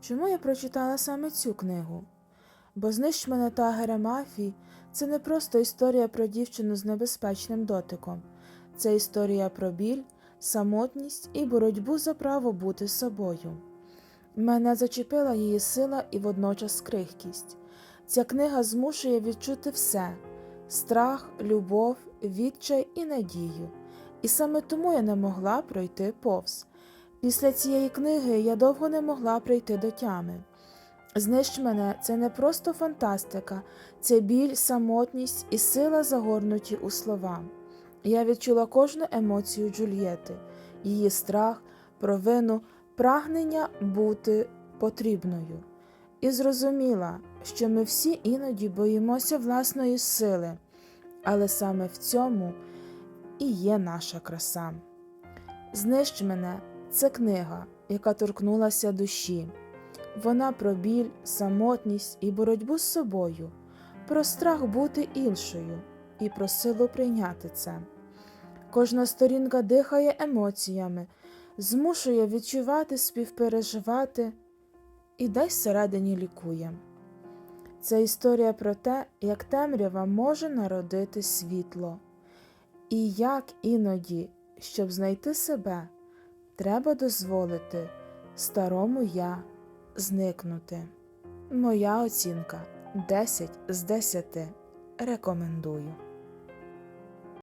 Чому я прочитала саме цю книгу? Бо знищ мене тагера мафії це не просто історія про дівчину з небезпечним дотиком, це історія про біль, самотність і боротьбу за право бути собою. Мене зачепила її сила і водночас крихкість. Ця книга змушує відчути все страх, любов, відчай і надію. І саме тому я не могла пройти повз. Після цієї книги я довго не могла прийти до тями. Знищ мене це не просто фантастика, це біль, самотність і сила загорнуті у слова. Я відчула кожну емоцію Джульєти, її страх, провину, прагнення бути потрібною. І зрозуміла, що ми всі іноді боїмося власної сили, але саме в цьому і є наша краса. Знищ мене це книга, яка торкнулася душі. Вона про біль, самотність і боротьбу з собою, про страх бути іншою і про силу прийняти це. Кожна сторінка дихає емоціями, змушує відчувати, співпереживати і десь всередині лікує. Це історія про те, як темрява може народити світло, і як іноді, щоб знайти себе, треба дозволити старому я зникнути. Моя оцінка 10 з 10 рекомендую.